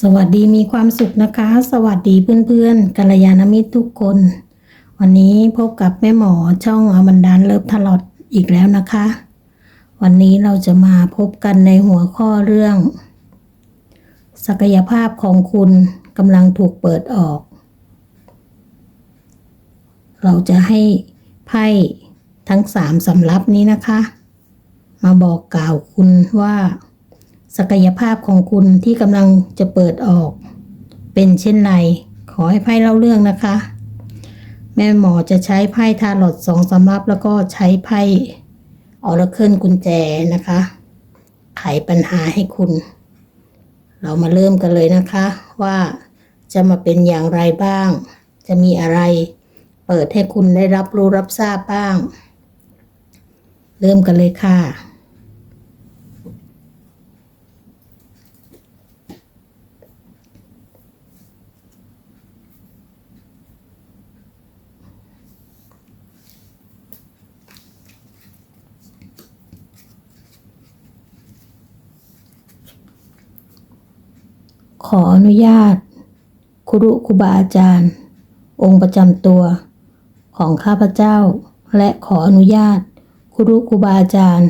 สวัสดีมีความสุขนะคะ สวัสดีเพื่อนๆกัลยาณมิตรทุกคน วันนี้พบกับแม่หมอช่องอบันดาลเลิฟทลอดอีกแล้วนะคะ วันนี้เราจะมาพบกันในหัวข้อเรื่อง ศักยภาพของคุณกำลังถูกเปิดออก เราจะให้ไพ่ทั้งสามสำรับนี้นะคะ มาบอกกล่าวคุณว่า ศักยภาพของคุณที่กำลังจะเปิดออก เป็นเช่นไร ขอให้ไพ่เล่าเรื่องนะคะ แม่หมอจะใช้ไพ่ทาร์ลอตสองสำรับ แล้วก็ใช้ไพ่ออร์เคิลกุญแจนะคะไขปัญหาให้คุณ เรามาเริ่มกันเลยนะคะ ว่าจะมาเป็นอย่างไรบ้าง จะมีอะไร เปิดให้คุณได้รับรู้รับทราบบ้าง เริ่มกันเลยค่ะ ขออนุญาตครูรุครูบาอาจารย์ องค์ประจำตัว ของข้าพเจ้า และขออนุญาตครูรุครูบาอาจารย์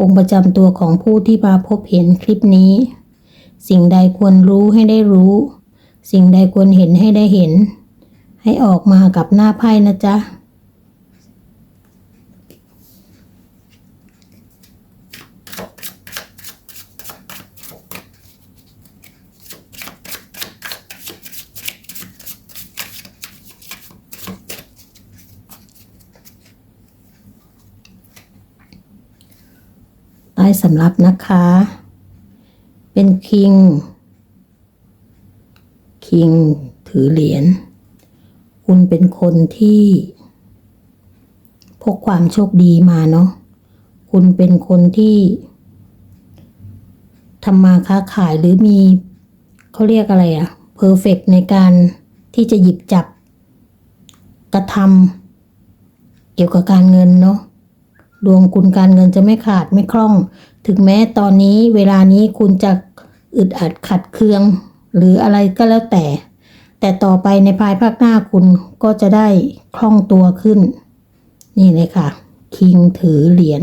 องค์ประจำตัวของผู้ที่มาพบเห็นคลิปนี้ สิ่งใดควรรู้ให้ได้รู้ สิ่งใดควรเห็นให้ได้เห็น ให้ออกมากับหน้าไพ่นะจ๊ะ สำรับนะคะ เป็นคิง คิงถือเหรียญ คุณเป็นคนที่พกความโชคดีมาเนาะ คุณเป็นคนที่ทำมาค้าขายหรือมีเขาเรียกอะไรอะเพอร์เฟกในการที่จะหยิบจับกระทำเกี่ยวกับการเงินเนาะดวงคุณการเงินจะไม่ขาดไม่คล่อง ถึงแม้ตอนนี้เวลานี้คุณจะอึดอัดขัดเคือง หรืออะไรก็แล้วแต่ แต่ต่อไปในภายภาคหน้าคุณก็จะได้คล่องตัวขึ้น นี่เลยค่ะ คิงถือเหรียญ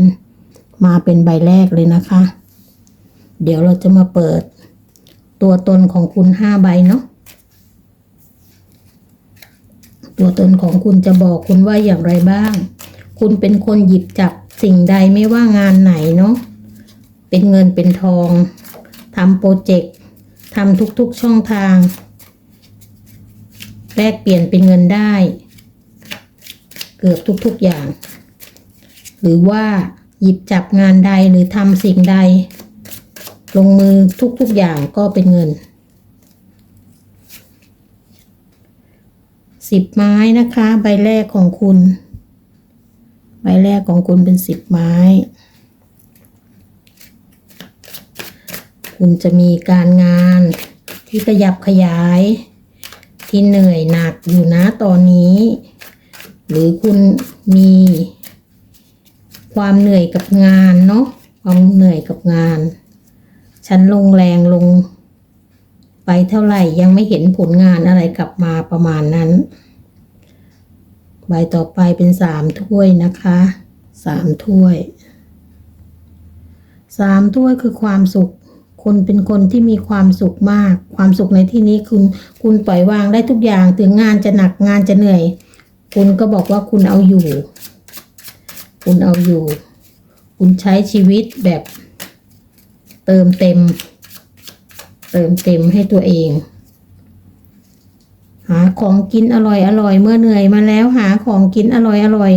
มาเป็นใบแรกเลยนะคะ เดี๋ยวเราจะมาเปิด ตัวตนของคุณห้าใบเนาะตัวตนของคุณจะบอกคุณว่าอย่างไรบ้าง คุณเป็นคนหยิบจับสิ่งใดไม่ว่างานไหนเนาะ เป็นเงินเป็นทองทำโปรเจกต์ทำทุกๆช่องทาง แลกเปลี่ยนเป็นเงินได้ เกือบทุกๆอย่าง หรือว่าหยิบจับงานใดหรือทำสิ่งใด ลงมือทุกๆอย่างก็เป็นเงินสิบไม้นะคะ ใบแรกของคุณ ใบแรกของคุณเป็นสิบไม้ คุณจะมีการงานที่ขยับขยาย ที่เหนื่อยหนักอยู่นะตอนนี้ หรือคุณมี ความเหนื่อยกับงานเนาะความเหนื่อยกับงาน ฉันลงแรงลง ไปเท่าไหร่ยังไม่เห็นผลงานอะไรกลับมาประมาณนั้น ใบต่อไปเป็นสามถ้วยนะคะสามถ้วยสามถ้วยคือความสุข คุณเป็นคนที่มีความสุขมาก ความสุขในที่นี้คุณคุณปล่อยวางได้ทุกอย่างถึงงานจะหนักงานจะเหนื่อย คุณก็บอกว่าคุณเอาอยู่ คุณเอาอยู่ คุณใช้ชีวิตแบบ เติมเต็ม เติมเต็มให้ตัวเอง หาของกินอร่อยอร่อยเมื่อเหนื่อยมาแล้วหาของกินอร่อยอร่อย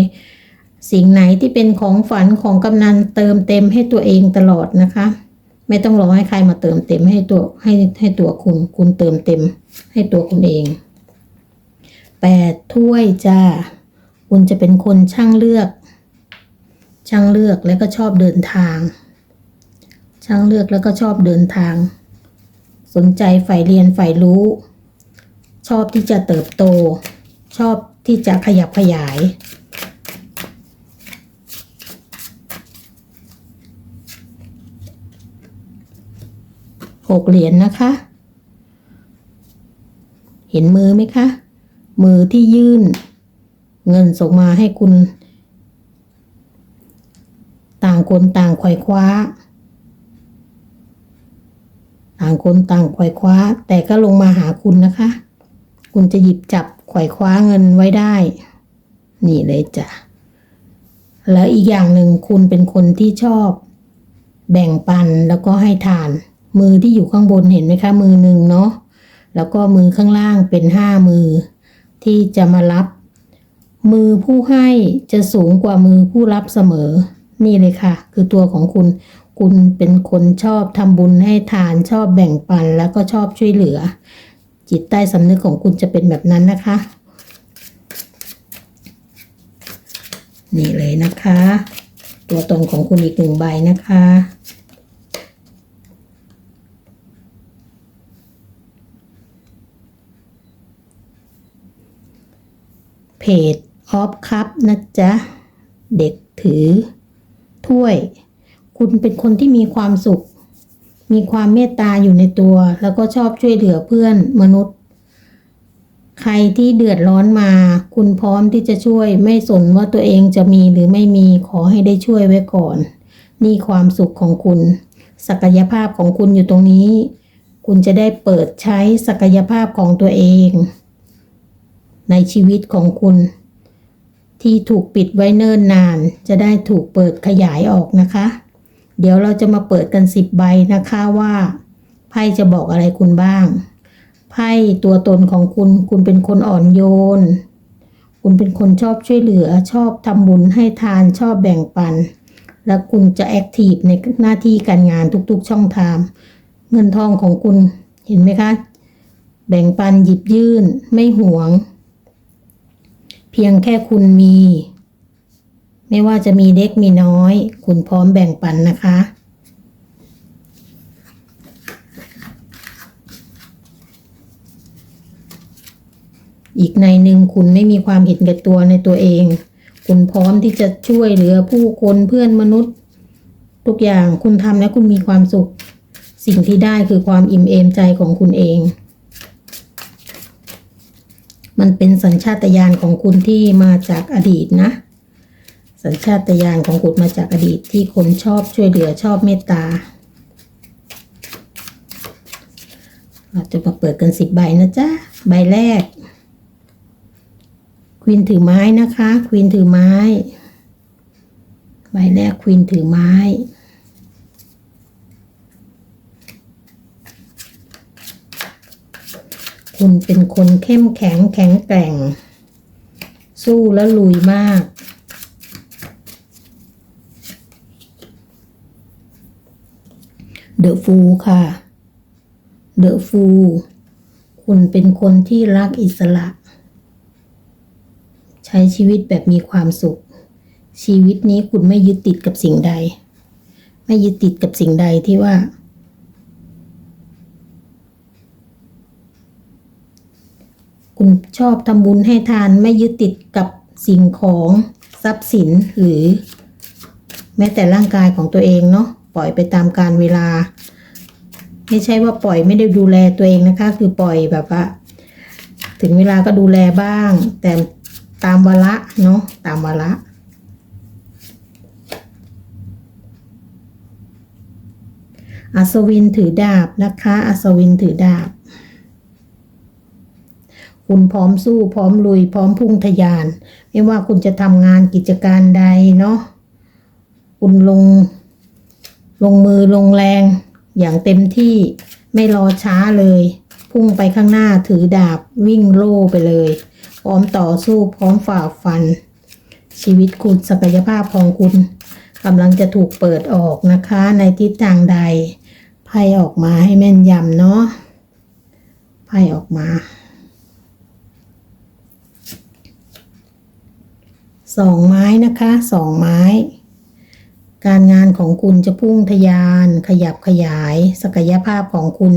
สิ่งไหนที่เป็นของฝันของกำนันเติมเต็มให้ตัวเองตลอดนะคะ ไม่ต้องรอให้ใครมาเติมเต็มให้ตัวให้ให้ตัวคุณ คุณเติมเต็ม ให้ตัวคุณเองแปดถ้วยจ้า คุณจะเป็นคนช่างเลือก ช่างเลือกแล้วก็ชอบเดินทาง ช่างเลือกแล้วก็ชอบเดินทาง สนใจใฝ่เรียนใฝ่รู้ ชอบที่จะเติบโต ชอบที่จะขยับขยาย หกเหรียญนะคะ เห็นมือไหมคะ มือที่ยื่น เงินส่งมาให้คุณ ต่างคนต่างไขว่คว้า ต่างคนต่างไขว่คว้า แต่ก็ลงมาหาคุณนะคะ คุณจะหยิบจับไขว่คว้าเงินไว้ได้ นี่เลยจ้ะแล้วอีกอย่างหนึ่งคุณเป็นคนที่ชอบ แบ่งปันแล้วก็ให้ทาน มือที่อยู่ข้างบนเห็นไหมคะ มือหนึ่งเนาะแล้วก็มือข้างล่างเป็นห้ามือ ที่จะมารับ มือผู้ให้จะสูงกว่ามือผู้รับเสมอ นี่เลยค่ะ คือตัวของคุณ คุณเป็นคนชอบทำบุญให้ทานชอบแบ่งปันแล้วก็ชอบช่วยเหลือ จิตใต้สำนึกของคุณจะเป็นแบบนั้นนะคะ นี่เลยนะคะ ตัวตนของคุณอีกหนึ่งใบนะคะ เพจออฟคัพนะจ๊ะ เด็กถือ ถ้วย คุณเป็นคนที่มีความสุข มีความเมตตาอยู่ในตัว แล้วก็ชอบช่วยเหลือเพื่อนมนุษย์ ใครที่เดือดร้อนมา คุณพร้อมที่จะช่วย ไม่สนว่าตัวเองจะมีหรือไม่มีขอให้ได้ช่วยไว้ก่อน นี่ความสุขของคุณ ศักยภาพของคุณอยู่ตรงนี้ คุณจะได้เปิดใช้ศักยภาพของตัวเอง ในชีวิตของคุณ ที่ถูกปิดไว้เนิ่นนาน จะได้ถูกเปิดขยายออกนะคะ เดี๋ยวเราจะมาเปิดกันสิบใบนะคะว่าไพ่จะบอกอะไรคุณบ้างไพ่ตัวตนของคุณ คุณเป็นคนอ่อนโยน คุณเป็นคนชอบช่วยเหลือชอบทำบุญให้ทานชอบแบ่งปัน และคุณจะแอคทีฟในหน้าที่การงานทุกๆช่องทางเงินทองของคุณเห็นไหมคะ แบ่งปันหยิบยื่นไม่หวง เพียงแค่คุณมี ไม่ว่าจะมีเล็กมีน้อย คุณพร้อมแบ่งปันนะคะ อีกในหนึ่งคุณไม่มีความเห็นแก่ตัวในตัวเอง คุณพร้อมที่จะช่วยเหลือผู้คนเพื่อนมนุษย์ ทุกอย่างคุณทำแล้วคุณมีความสุข สิ่งที่ได้คือความอิ่มเอมใจของคุณเอง มันเป็นสัญชาตญาณของคุณที่มาจากอดีตนะ สัญชาตญาณของคุณมาจากอดีตที่คนชอบช่วยเหลือชอบเมตตา เราจะมาเปิดกันสิบใบนะจ๊ะ ใบแรก ควีนถือไม้นะคะ ควีนถือไม้ ใบแรกควีนถือไม้ คุณเป็นคนเข้มแข็งแข็งแกร่ง สู้และลุยมาก เดอะฟูค่ะ เดอะฟู คุณเป็นคนที่รักอิสระ ใช้ชีวิตแบบมีความสุข ชีวิตนี้คุณไม่ยึดติดกับสิ่งใด ไม่ยึดติดกับสิ่งใดที่ว่า คุณชอบทำบุญให้ทานไม่ยึดติดกับสิ่งของทรัพย์สินหรือ แม้แต่ร่างกายของตัวเองเนาะปล่อยไปตามการเวลา ไม่ใช่ว่าปล่อยไม่ได้ดูแลตัวเองนะคะ คือปล่อยแบบว่าถึงเวลาก็ดูแลบ้าง แต่ตามวาระเนาะตามวาระอัศวินถือดาบนะคะ อัศวินถือดาบ คุณพร้อมสู้พร้อมลุย พร้อมพุ่งทะยาน ไม่ว่าคุณจะทำงานกิจการใดเนาะคุณลง ลงมือลงแรง อย่างเต็มที่ไม่รอช้าเลย พุ่งไปข้างหน้าถือดาบวิ่งโล่ไปเลย พร้อมต่อสู้พร้อมฝ่าฟัน ชีวิตคุณศักยภาพของคุณกำลังจะถูกเปิดออกนะคะ ในทิศทางใดไพ่ออกมาให้แม่นยำเนาะไพ่ออกมา สองไม้นะคะสองไม้ การงานของคุณจะพุ่งทะยาน ขยับขยาย ศักยภาพของคุณ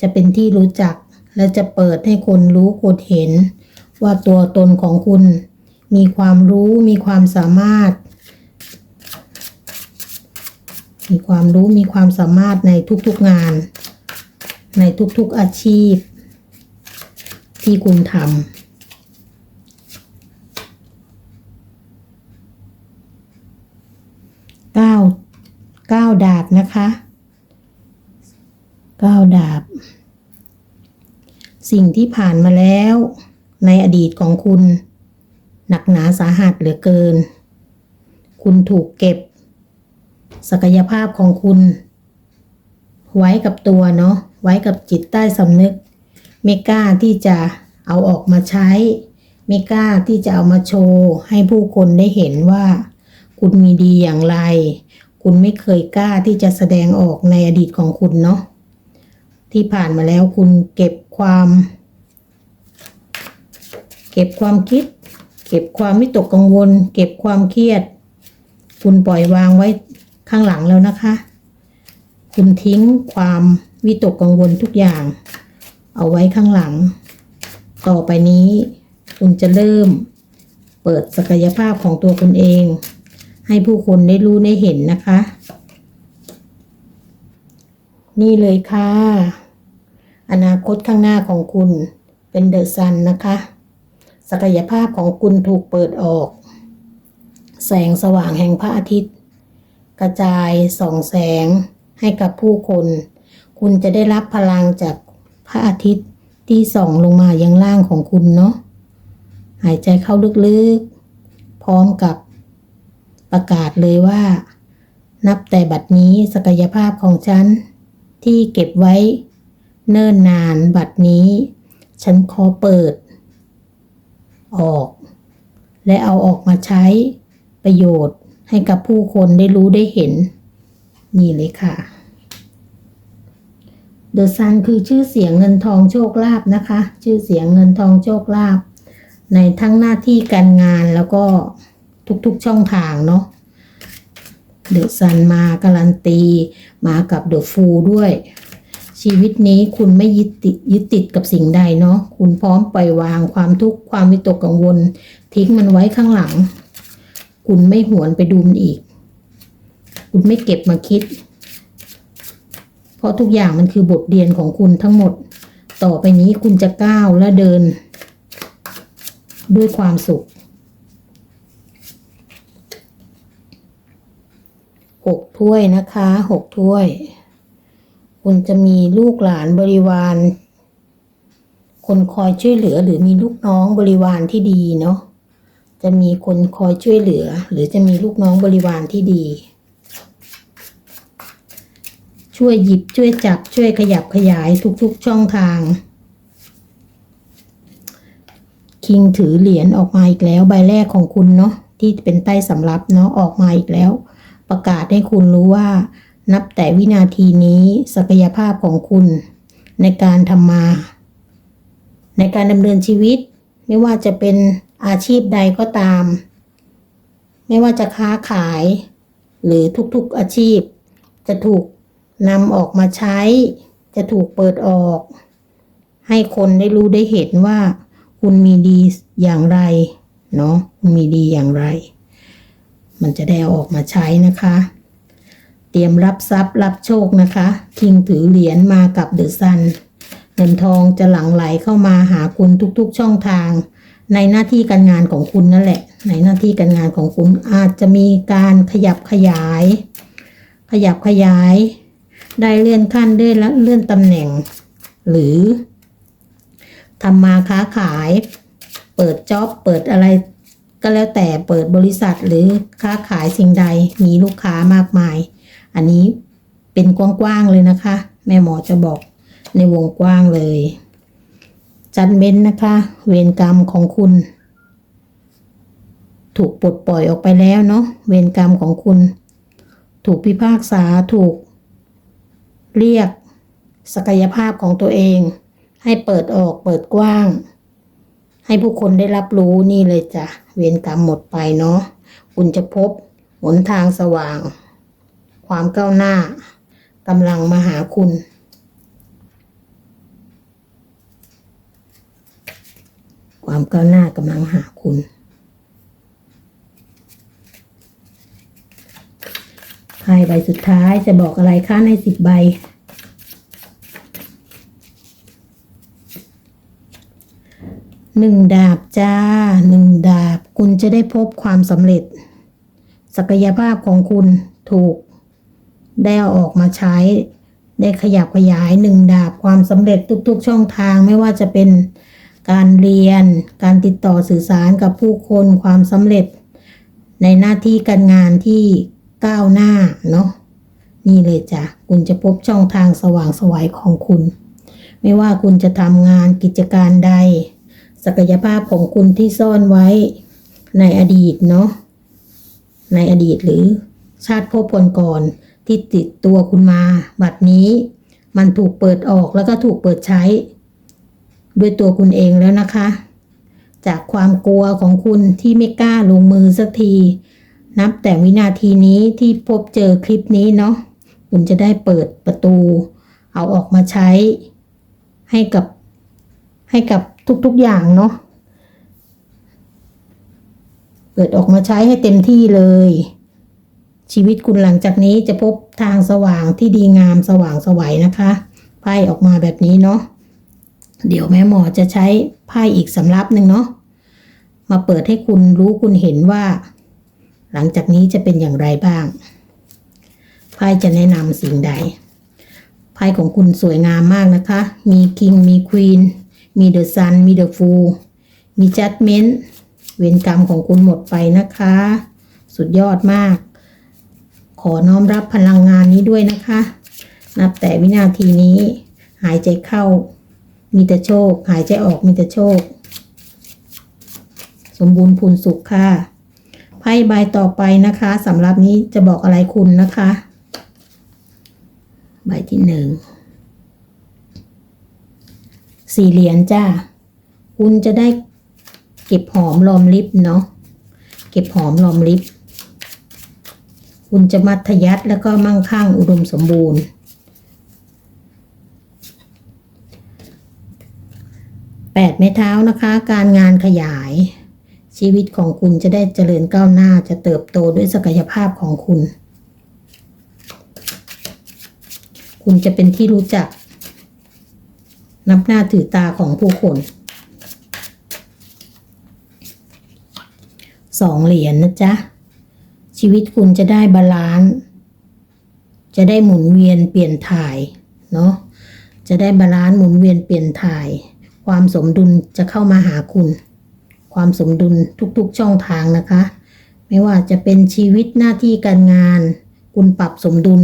จะเป็นที่รู้จัก และจะเปิดให้คนรู้คนเห็น ว่าตัวตนของคุณ มีความรู้มีความสามารถ มีความรู้มีความสามารถในทุกๆงาน ในทุกๆอาชีพ ที่คุณทำ เก้าเก้าดาบนะคะเก้าดาบ สิ่งที่ผ่านมาแล้วในอดีตของคุณ หนักหนาสาหัสเหลือเกิน คุณถูกเก็บ ศักยภาพของคุณ ไว้กับตัวเนาะไว้กับจิตใต้สำนึก ไม่กล้าที่จะเอาออกมาใช้ ไม่กล้าที่จะเอามาโชว์ ให้ผู้คนได้เห็นว่า คุณมีดีอย่างไร คุณไม่เคยกล้าที่จะแสดงออกในอดีตของคุณเนาะที่ผ่านมาแล้วคุณเก็บความ เก็บความคิด เก็บความวิตกกังวล เก็บความเครียด คุณปล่อยวางไว้ข้างหลังแล้วนะคะ คุณทิ้งความวิตกกังวลทุกอย่าง เอาไว้ข้างหลัง ต่อไปนี้ คุณจะเริ่ม เปิดศักยภาพของตัวคุณเอง ให้ผู้คนได้รู้ได้เห็นนะคะ นี่เลยค่ะ อนาคตข้างหน้าของคุณเป็นเดอะซันนะคะ ศักยภาพของคุณถูกเปิดออก แสงสว่างแห่งพระอาทิตย์ กระจายส่องแสงให้กับผู้คน คุณจะได้รับพลังจากพระอาทิตย์ที่ส่องลงมายังล่างของคุณเนาะหายใจเข้าลึกๆ พร้อมกับ ประกาศเลยว่า นับแต่บัดนี้ศักยภาพของฉัน ที่เก็บไว้ เนิ่นนานบัดนี้ ฉันขอเปิด ออก และเอาออกมาใช้ประโยชน์ให้กับผู้คนได้รู้ได้เห็น นี่เลยค่ะเดอะซันคือชื่อเสียงเงินทองโชคลาภนะคะ ชื่อเสียงเงินทองโชคลาภในทั้งหน้าที่การงานแล้วก็ ทุก ๆ ช่องทางเนาะเดอะซันมาการันตีมากับเดอะฟูด้วย ชีวิตนี้คุณไม่ยึดติดยึดติดกับสิ่งใดเนาะคุณพร้อมปล่อยวางความทุกข์ความวิตกกังวล ทิ้งมันไว้ข้างหลัง คุณไม่หวนไปดูมันอีก คุณไม่เก็บมาคิด เพราะทุกอย่างมันคือบทเรียนของคุณทั้งหมด ต่อไปนี้คุณจะก้าวและเดิน ด้วยความสุข หกถ้วยนะคะหกถ้วย คุณจะมีลูกหลานบริวาร คนคอยช่วยเหลือหรือมีลูกน้องบริวารที่ดีเนาะจะมีคนคอยช่วยเหลือ หรือจะมีลูกน้องบริวารที่ดี ช่วยหยิบช่วยจับช่วยขยับขยายทุกๆช่องทางคิงถือเหรียญออกมาอีกแล้วใบแรกของคุณเนาะที่เป็นใต้สำรับเนาะออกมาอีกแล้ว ประกาศให้คุณรู้ว่า นับแต่วินาทีนี้ศักยภาพของคุณ ในการทำมา ในการดำเนินชีวิต ไม่ว่าจะเป็นอาชีพใดก็ตาม ไม่ว่าจะค้าขาย หรือทุกๆอาชีพ จะถูกนำออกมาใช้ จะถูกเปิดออก ให้คนได้รู้ได้เห็นว่า คุณมีดีอย่างไร เนาะคุณมีดีอย่างไร มันจะได้อออกมาใช้นะคะ เตรียมรับทรัพย์รับโชคนะคะ คิงถือเหรียญมากับเดอะซันเงินทองจะหลั่งไหลเข้ามาหาคุณทุกๆช่องทาง ในหน้าที่การงานของคุณนั่นแหละ ในหน้าที่การงานของคุณอาจจะมีการขยับขยาย ขยับขยาย ได้เลื่อนขั้นได้และเลื่อนตำแหน่ง หรือทำมาค้าขาย เปิดจ็อบเปิดอะไร ก็แล้วแต่เปิดบริษัทหรือค้าขายสิ่งใดมีลูกค้ามากมาย อันนี้เป็นกว้างๆเลยนะคะ แม่หมอจะบอกในวงกว้างเลย จัดเม้นนะคะ เวรกรรมของคุณ ถูกปลดปล่อยออกไปแล้วเนาะเวรกรรมของคุณ ถูกพิพากษาถูก เรียกศักยภาพของตัวเอง ให้เปิดออกเปิดกว้าง ให้ผู้คนได้รับรู้นี่เลยจ้ะ เวรกรรมหมดไปเนาะคุณจะพบหนทางสว่าง ความก้าวหน้ากำลังมาหาคุณ ความก้าวหน้ากำลังหาคุณ ไพ่ใบสุดท้ายจะบอกอะไรคะในสิบใบ หนึ่งดาบจ้าหนึ่งดาบ คุณจะได้พบความสำเร็จ ศักยภาพของคุณถูก ได้เอาออกมาใช้ ได้ขยับขยายหนึ่งดาบความสำเร็จทุกๆช่องทางไม่ว่าจะเป็นการเรียน การติดต่อสื่อสารกับผู้คนความสำเร็จ ในหน้าที่การงานที่ก้าวหน้าเนาะนี่เลยจ้ะคุณจะพบช่องทางสว่างสวัยของคุณ ไม่ว่าคุณจะทำงานกิจการใด ศักยภาพของคุณที่ซ่อนไว้ในอดีตเนาะในอดีตหรือชาติภพก่อนๆที่ติดตัวคุณมา บัดนี้ มันถูกเปิดออกแล้วก็ถูกเปิดใช้ ด้วยตัวคุณเองแล้วนะคะ จากความกลัวของคุณที่ไม่กล้าลงมือสักที นับแต่วินาทีนี้ที่พบเจอคลิปนี้เนาะคุณจะได้เปิดประตู เอาออกมาใช้ ให้กับให้กับ ทุกๆอย่างเนาะเปิดออกมาใช้ให้เต็มที่เลย ชีวิตคุณหลังจากนี้จะพบทางสว่างที่ดีงามสว่างสวัยนะคะ ไพ่ออกมาแบบนี้เนาะเดี๋ยวแม่หมอจะใช้ไพ่อีกสำรับหนึ่งเนาะมาเปิดให้คุณรู้คุณเห็นว่า หลังจากนี้จะเป็นอย่างไรบ้างไพ่จะแนะนำสิ่งใดไพ่ของคุณสวยงามมากนะคะ มีคิงมีควีน มีเดอะซันมีเดอะฟูมีจัดเมนต์เวรกรรมของคุณหมดไปนะคะ สุดยอดมาก ขอน้อมรับพลังงานนี้ด้วยนะคะ นับแต่วินาทีนี้ หายใจเข้า มีแต่โชค หายใจออกมีแต่โชค สมบูรณ์พูนสุขค่ะไพ่ใบต่อไปนะคะสำหรับนี้จะบอกอะไรคุณนะคะ ใบที่หนึ่ง สี่เหรียญจ้า คุณจะได้เก็บหอมรอมริบเนาะ เก็บหอมรอมริบ คุณจะมัธยัติแล้วก็มั่งคั่งอุดมสมบูรณ์ แปดไม้เท้านะคะ การงานขยาย ชีวิตของคุณจะได้เจริญก้าวหน้าจะเติบโตด้วยศักยภาพของคุณ คุณจะเป็นที่รู้จัก นับหน้าถือตาของผู้คนสองเหรียญนนะจ๊ะ ชีวิตคุณจะได้บาลานซ์จะได้หมุนเวียนเปลี่ยนถ่ายเนาะจะได้บาลานซ์หมุนเวียนเปลี่ยนถ่าย ความสมดุลจะเข้ามาหาคุณ ความสมดุลทุกๆช่องทางนะคะ ไม่ว่าจะเป็นชีวิตหน้าที่การงาน คุณปรับสมดุล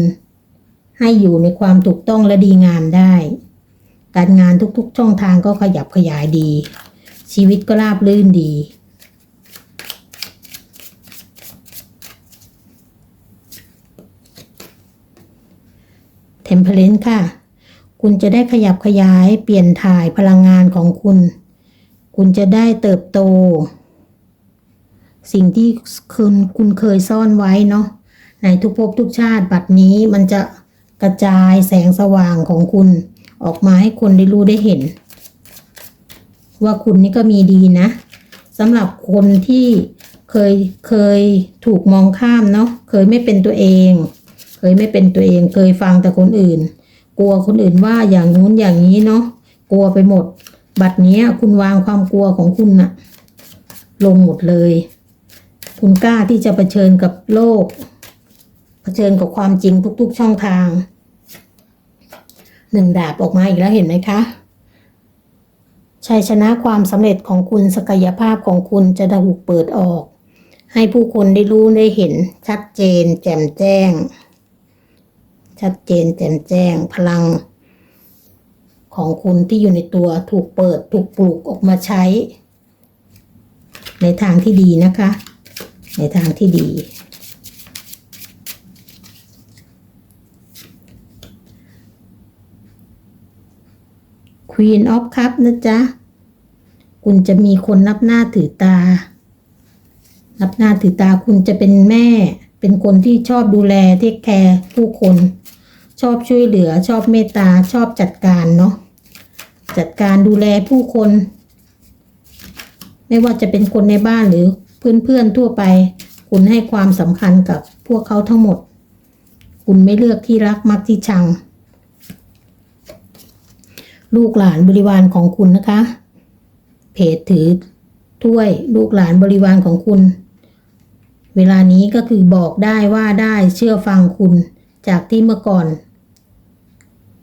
ให้อยู่ในความถูกต้องและดีงามได้ การงานทุกๆช่องทางก็ขยับขยายดี ชีวิตก็ราบรื่นดี เทมเพลนค่ะ คุณจะได้ขยับขยายเปลี่ยนถ่ายพลังงานของคุณ คุณจะได้เติบโต สิ่งที่คุณคุณเคยซ่อนไว้เนาะในทุกภพทุกชาติบัดนี้มันจะกระจายแสงสว่างของคุณ ออกมาให้คนได้รู้ได้เห็น ว่าคุณนี่ก็มีดีนะสำหรับคนที่เคยเคยถูกมองข้ามเนาะเคยไม่เป็นตัวเอง เคยไม่เป็นตัวเอง เคยฟังแต่คนอื่น กลัวคนอื่นว่าอย่างนู้นอย่างนี้เนาะกลัวไปหมด บัดนี้คุณวางความกลัวของคุณน่ะ ลงหมดเลย คุณกล้าที่จะเผชิญกับโลกเผชิญกับความจริงทุก ๆ ช่องทาง หนึ่งดาบออกมาอีกแล้วเห็นไหมคะชัยชนะความสำเร็จของคุณศักยภาพของคุณจะถูกเปิดออก ให้ผู้คนได้รู้ได้เห็น ชัดเจน แจ่มแจ้ง ชัดเจน แจ่มแจ้ง พลัง ของคุณที่อยู่ในตัวถูกเปิดถูกปลูกออกมาใช้ ในทางที่ดีนะคะ ในทางที่ดี Queen of Cup นะจ๊ะ คุณจะมีคนนับหน้าถือตา นับหน้าถือตาคุณจะเป็นแม่ เป็นคนที่ชอบดูแลเทคแคร์ผู้คน ชอบช่วยเหลือ ชอบเมตตา ชอบจัดการเนาะ จัดการดูแลผู้คน ไม่ว่าจะเป็นคนในบ้านหรือเพื่อนๆทั่วไป คุณให้ความสำคัญกับพวกเขาทั้งหมด คุณไม่เลือกที่รักมักที่ชัง ลูกหลานบริวารของคุณนะคะ เพจถือถ้วยลูกหลานบริวารของคุณ เวลานี้ก็คือบอกได้ว่าได้เชื่อฟังคุณจากที่เมื่อก่อน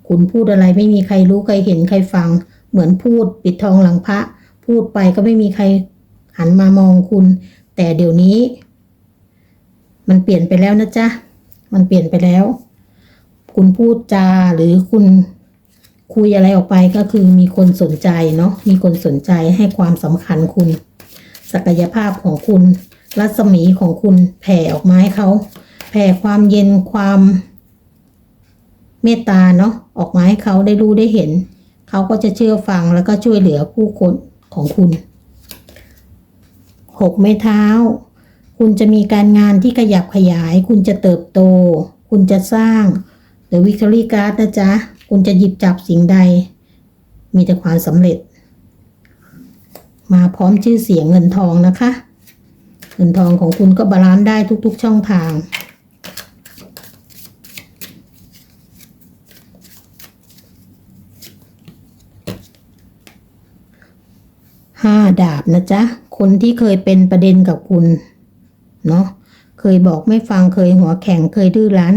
คุณพูดอะไรไม่มีใครรู้ใครเห็นใครฟัง เหมือนพูดปิดทองหลังพระ พูดไปก็ไม่มีใครหันมามองคุณ แต่เดี๋ยวนี้ มันเปลี่ยนไปแล้วนะจ๊ะ มันเปลี่ยนไปแล้ว คุณพูดจาหรือคุณ คุยอะไรออกไปก็คือมีคนสนใจเนาะมีคนสนใจให้ความสำคัญคุณ ศักยภาพของคุณ รัศมีของคุณแผ่ออกมาให้เขาแผ่ความเย็นความเมตตาเนาะออกมาให้เขาได้รู้ได้เห็น เขาก็จะเชื่อฟังแล้วก็ช่วยเหลือผู้คนของคุณหกไม้เท้า คุณจะมีการงานที่ขยับขยาย คุณจะเติบโต คุณจะสร้างหรือวิกตการ์ดนะจ๊ะ คุณจะหยิบจับสิ่งใด มีแต่ความสำเร็จ มาพร้อมชื่อเสียงเงินทองนะคะ เงินทองของคุณก็บาลานซ์ได้ทุก ๆ ช่องทางห้าดาบนะจ๊ะ คนที่เคยเป็นประเด็นกับคุณ เนาะเคยบอกไม่ฟังเคยหัวแข็งเคยดื้อรั้น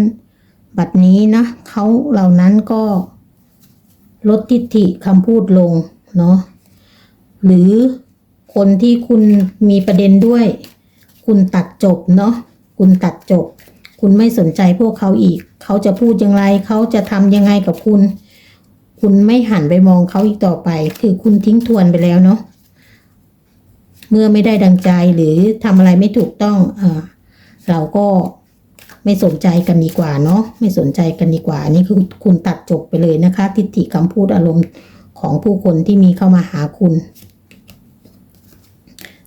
บัดนี้นะเขาเหล่านั้นก็ลดทิฐิคำพูดลงเนาะหรือคนที่คุณมีประเด็นด้วย คุณตัดจบเนาะคุณตัดจบ คุณไม่สนใจพวกเขาอีก เขาจะพูดย่างไรเขาจะทำยังไงกับคุณ คุณไม่หันไปมองเขาอีกต่อไป คือคุณทิ้งทวนไปแล้วเนาะเมื่อไม่ได้ดังใจหรือทำอะไรไม่ถูกต้องเอเราก็ ไม่สนใจกันดีกว่าเนาะไม่สนใจกันดีกว่าอันนี่คือคุณตัดจบไปเลยนะคะ ทิฏฐิคำพูดอารมณ์ของผู้คนที่มีเข้ามาหาคุณ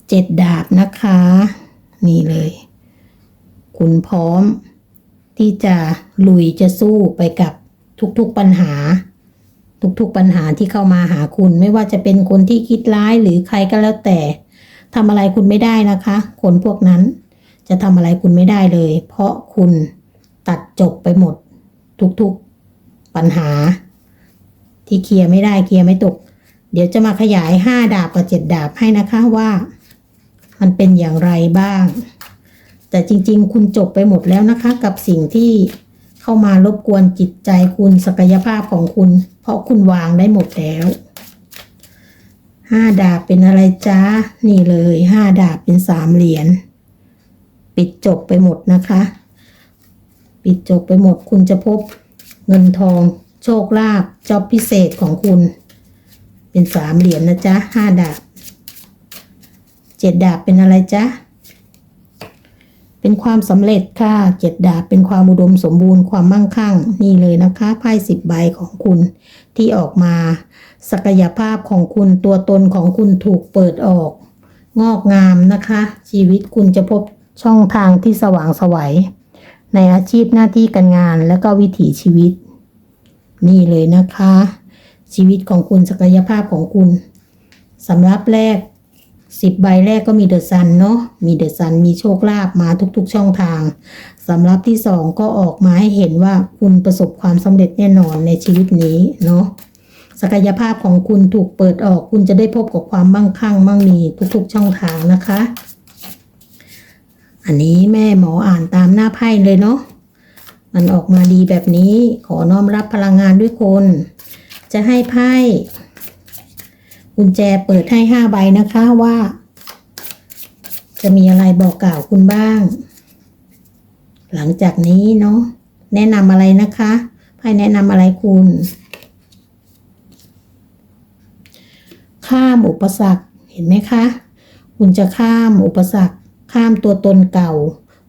เจ็ดดาบนะคะ นี่เลย คุณพร้อม ที่จะลุยจะสู้ไปกับทุกๆปัญหา ทุกๆปัญหาที่เข้ามาหาคุณ ไม่ว่าจะเป็นคนที่คิดร้ายหรือใครก็แล้วแต่ทำอะไรคุณไม่ได้นะคะ คนพวกนั้น จะทำอะไรคุณไม่ได้เลย เพราะคุณตัดจบไปหมด ทุกๆปัญหา ที่เคลียร์ไม่ได้เคลียร์ไม่ตก เดี๋ยวจะมาขยายห้าดาบกับเจ็ดดาบให้นะคะว่า มันเป็นอย่างไรบ้าง แต่จริง ๆ คุณจบไปหมดแล้วนะคะ กับสิ่งที่เข้ามารบกวนจิตใจคุณศักยภาพของคุณ เพราะคุณวางได้หมดแล้วห้าดาบเป็นอะไรจ้า นี่เลยห้าดาบเป็นสามเหรียญ ปิดจบไปหมดนะคะ ปิดจบไปหมดคุณจะพบเงินทอง โชคลาภจอบพิเศษของคุณ เป็นสามเหรียญนะจ๊ะห้าดาบเจ็ดดาบเป็นอะไรจ๊ะเป็นความสำเร็จค่ะเจ็ดดาบเป็นความอุดมสมบูรณ์ความมั่งคั่ง นี่เลยนะคะไพ่สิบใบของคุณที่ออกมา ศักยภาพของคุณตัวตนของคุณถูกเปิดออก งอกงามนะคะ ชีวิตคุณจะพบ ช่องทางที่สว่างสวัยในอาชีพหน้าที่การงานและก็วิถีชีวิต นี่เลยนะคะ ชีวิตของคุณศักยภาพของคุณสำรับแรกสิบใบแรกก็มีเดอะซันเนาะมีเดอะซันมีโชคลาภมาทุกๆช่องทางสำรับที่สองก็ออกมาให้เห็นว่าคุณประสบความสำเร็จแน่นอนในชีวิตนี้เนาะศักยภาพของคุณถูกเปิดออกคุณจะได้พบกับความมั่งคั่งมั่งมีทุกๆช่องทางนะคะ อันนี้แม่หมออ่านตามหน้าไพ่เลยเนาะ มันออกมาดีแบบนี้ขอน้อมรับพลังงานด้วยคน จะให้ไพ่กุญแจเปิดให้ห้าใบนะคะว่า จะมีอะไรบอกกล่าวคุณบ้าง หลังจากนี้เนาะแนะนำอะไรนะคะไพ่แนะนำอะไรคุณข้ามอุปสรรคเห็นไหมคะ คุณจะข้ามอุปสรรค ข้ามตัวตนเก่า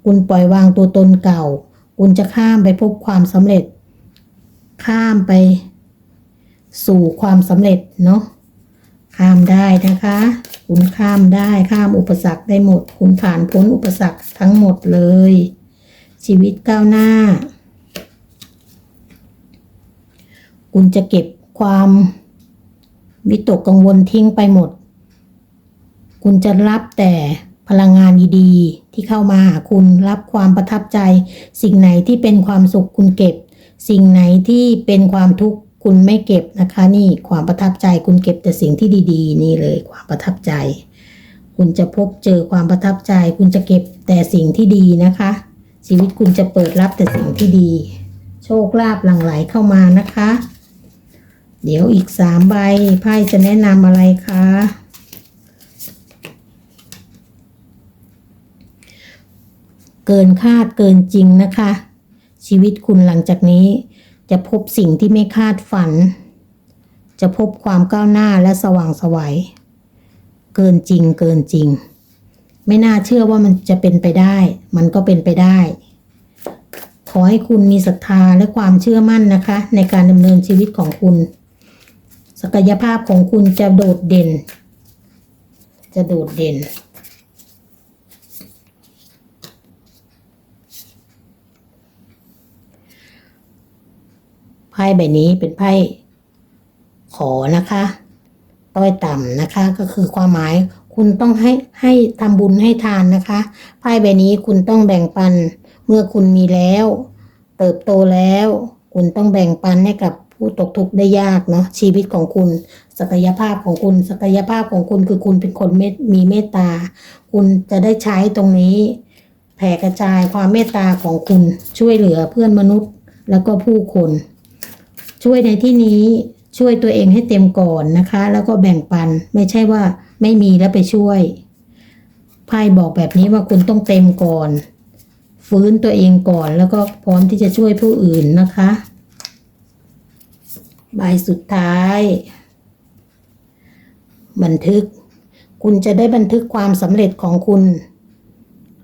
คุณปล่อยวางตัวตนเก่า คุณจะข้ามไปพบความสำเร็จ ข้ามไป สู่ความสำเร็จเนาะข้ามได้นะคะ คุณข้ามได้ข้ามอุปสรรคได้หมด คุณผ่านพ้นอุปสรรคทั้งหมดเลย ชีวิตก้าวหน้า คุณจะเก็บความวิตกกังวลทิ้งไปหมด คุณจะรับแต่ พลังงานดีๆ ที่เข้ามาหาคุณรับความประทับใจ สิ่งไหนที่เป็นความสุขคุณเก็บ สิ่งไหนที่เป็นความทุกข์คุณไม่เก็บนะคะ นี่ความประทับใจคุณเก็บแต่สิ่งที่ดี ๆ นี่เลยความประทับใจ คุณจะพบเจอความประทับใจ คุณจะเก็บแต่สิ่งที่ดีนะคะ ชีวิตคุณจะเปิดรับแต่สิ่งที่ดี โชคลาภหลั่งไหลเข้ามานะคะ เดี๋ยวอีกสามใบไพ่จะแนะนำอะไรคะ กินคาดเกินจริงนะคะ ชีวิตคุณหลังจากนี้ จะพบสิ่งที่ไม่คาดฝัน จะพบความก้าวหน้าและสว่างไสวัยเกินจริงเกินจริง ไม่น่าเชื่อว่ามันจะเป็นไปได้ มันก็เป็นไปได้ ขอให้คุณมีศรัทธาและความเชื่อมั่นนะคะ ในการดำเนินชีวิตของคุณ ศักยภาพของคุณจะโดดเด่น จะโดดเด่น ไพ่ใบนี้เป็นไพ่ขอนะคะต้อยต่ำนะคะ ก็คือความหมายคุณต้องให้ให้ทำบุญให้ทานนะคะไพ่ใบนี้คุณต้องแบ่งปันเมื่อคุณมีแล้ว เติบโตแล้ว คุณต้องแบ่งปันให้กับผู้ตกทุกข์ได้ยากเนาะชีวิตของคุณ ศักยภาพของคุณศักยภาพของคุณคือคุณเป็นคนเมตมีเมตตา คุณจะได้ใช้ตรงนี้ แผ่กระจายความเมตตาของคุณช่วยเหลือเพื่อนมนุษย์แล้วก็ผู้คน ช่วยในที่นี้ช่วยตัวเองให้เต็มก่อนนะคะ แล้วก็แบ่งปันไม่ใช่ว่าไม่มีแล้วไปช่วยไพ่บอกแบบนี้ว่าคุณต้องเต็มก่อน ฟื้นตัวเองก่อนแล้วก็พร้อมที่จะช่วยผู้อื่นนะคะใบสุดท้าย บันทึก คุณจะได้บันทึกความสำเร็จของคุณ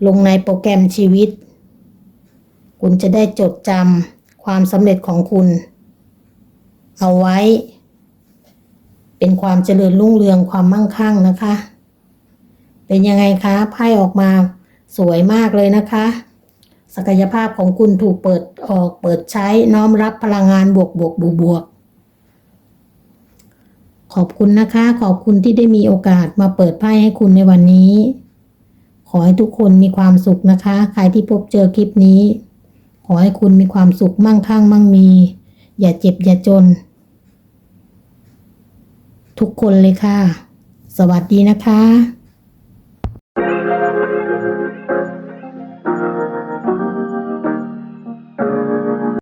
ลงในโปรแกรมชีวิต คุณจะได้จดจำความสำเร็จของคุณ เอาไว้ เป็นความเจริญรุ่งเรืองความมั่งคั่งนะคะ เป็นยังไงคะไพ่ออกมาสวยมากเลยนะคะ ศักยภาพของคุณถูกเปิดออกเปิดใช้น้อมรับพลังงานบวกบวกบวกบวกขอบคุณนะคะ ขอบคุณที่ได้มีโอกาสมาเปิดไพ่ให้คุณในวันนี้ ขอให้ทุกคนมีความสุขนะคะ ใครที่พบเจอคลิปนี้ ขอให้คุณมีความสุขมั่งคั่งมั่งมี อย่าเจ็บอย่าจน ทุกคนเลยค่ะ สวัสดีนะคะ